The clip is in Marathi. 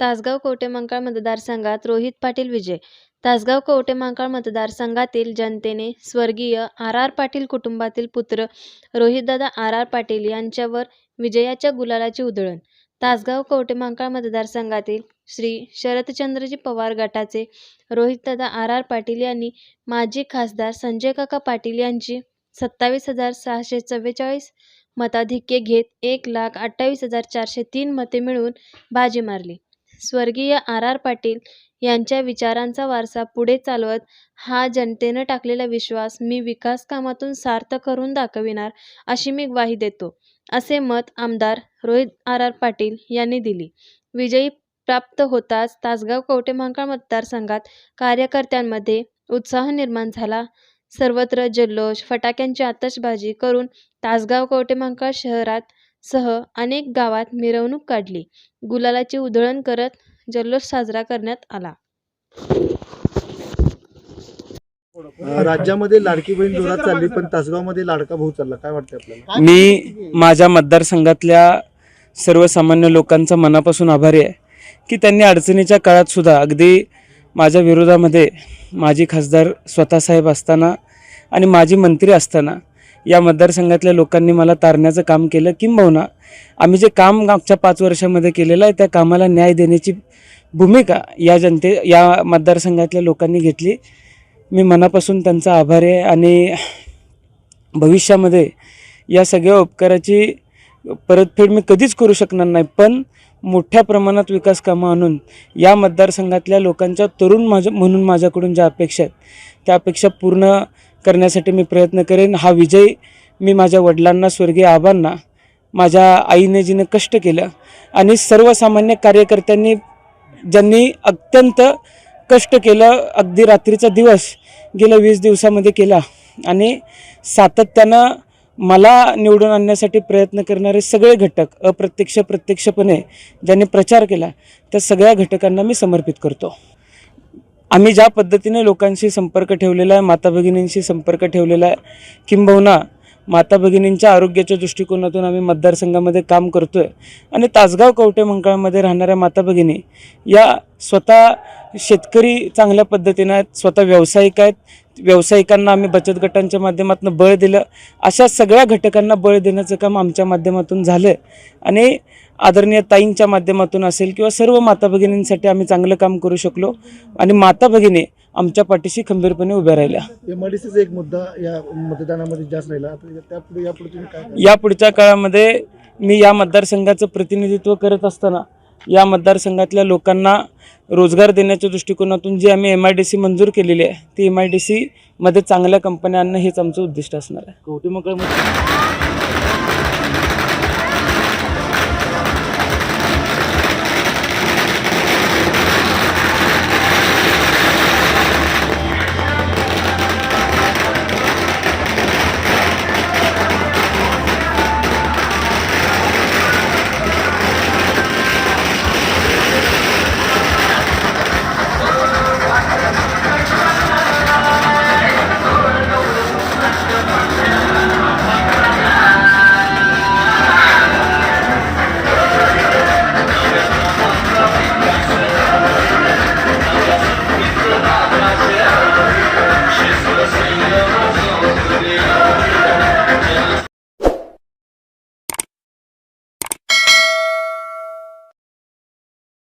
तासगाव कवठेमहांकाळ मतदारसंघात रोहित पाटील विजय. तासगाव कवठेमहांकाळ मतदारसंघातील जनतेने स्वर्गीय आर आर पाटील कुटुंबातील पुत्र रोहितदादा आर आर पाटील यांच्यावर विजयाच्या गुलालाची उधळण. तासगाव कवठेमहांकाळ मतदारसंघातील श्री शरदचंद्रजी पवार गटाचे रोहितदादा आर आर पाटील यांनी माजी खासदार संजय काका पाटील यांची सत्तावीस हजार सहाशे चव्वेचाळीस मताधिक्य घेत एक लाख अठ्ठावीस हजार चारशे तीन मते मिळवून बाजी मारली. स्वर्गीय आर आर पाटील यांच्या विचारांचा वारसा पुढे चालवत हा जनतेनं टाकलेला विश्वास मी विकास कामातून सार्थ करून दाखविणार अशी मी ग्वाही देतो असे मत आमदार रोहित आर आर पाटील यांनी दिली. विजयी प्राप्त होताच तासगाव कवठेमहांकाळ मतदारसंघात कार्यकर्त्यांमध्ये उत्साह निर्माण झाला. सर्वत्र जल्लोष फटाक्यांची आतषबाजी करून तासगाव कवठेमहांकाळ शहरात सह अनेक गावात मिरवणूक काढली. गुलालाची उधळण करत जल्लोष साजरा करण्यात आला. राज्यामध्ये लाडकी बहीण जोरात चालली पण तासगावमध्ये लाडका भाऊ चालला. काय वाटतं आपल्याला? मी माझ्या मतदारसंघातल्या सर्वसामान्य लोकांचा मनापासून आभारी आहे की त्यांनी अडचणीच्या काळात सुद्धा अगदी माझ्या विरोधामध्ये माजी खासदार स्वतःसाहेब असताना आणि माजी मंत्री असताना या मतदारसंघातल्या लोकांनी मला तारण्याचं काम केलं किंबहुना आम्ही जे काम मागच्या पाच वर्षामध्ये केलेलं आहे त्या कामाला न्याय देण्याची भूमिका या जनते या मतदारसंघातल्या लोकांनी घेतली. मी मनापासून त्यांचा आभारी आहे आणि भविष्यामध्ये या सगळ्या उपकाराची परतफेड मी कधीच करू शकणार नाही पण मोठ्या प्रमाणात विकास कामं आणून या मतदारसंघातल्या लोकांच्या तरुण माझ्या म्हणून माझ्याकडून ज्या अपेक्षा आहेत त्या अपेक्षा पूर्ण करण्यासाठी मी प्रयत्न करेन. हा विजय मी माझ्या वडिलांना स्वर्गीय आबांना माझ्या आईने जिने कष्ट केलं आणि सर्वसामान्य कार्यकर्त्यांनी ज्यांनी अत्यंत कष्ट केलं अगदी रात्रीचा दिवस गेल्या वीस दिवसामध्ये केला आणि सातत्यानं मला निवडून आणण्यासाठी प्रयत्न करणारे सगळे घटक अप्रत्यक्ष प्रत्यक्षपणे ज्यांनी प्रचार केला त्या सगळ्या घटकांना मी समर्पित करतो. आम्ही ज्या पद्धतीने लोकांशी संपर्क ठेवलेला आहे माता भगिनींशी संपर्क ठेवलेला आहे किंबहुना माता भगिनींच्या आरोग्याच्या दृष्टिकोनातून आम्ही मतदारसंघामध्ये काम करतो आहे आणि तासगाव कवटे मंकाळमध्ये राहणाऱ्या माता भगिनी या स्वतः शेतकरी चांगल्या पद्धतीनं आहेत स्वतः व्यावसायिक आहेत व्यावसायिकांना आम्ही बचत गटांच्या माध्यमातून बळ दिलं. अशा सगळ्या घटकांना बळ देण्याचं काम आमच्या माध्यमातून झालं आणि आदरणीय ताईंच्या माध्यमातून असेल किंवा सर्व माता भगिनींसाठी आम्ही चांगलं काम करू शकलो. आणि माता भगिनी आमच्या पाठीशी खंबीरपणे उभ्या राहिल्या. एक मुद्दा या मतदानामध्ये जास्त राहिला. आता त्यापुढे यापुढे तुम्ही काय कराल? या पुढच्या काळामध्ये मी या मतदारसंघाचं प्रतिनिधित्व करत असताना या मतदारसंघातल्या लोकांना रोजगार देण्याच्या दृष्टिकोनातून जी आम्ही एम आय डी सी मंजूर केलेली आहे ती एम आय डी सीमध्ये चांगल्या कंपन्या आणणं हेच आमचं उद्दिष्ट असणार आहे. कवठेमहांकाळमध्ये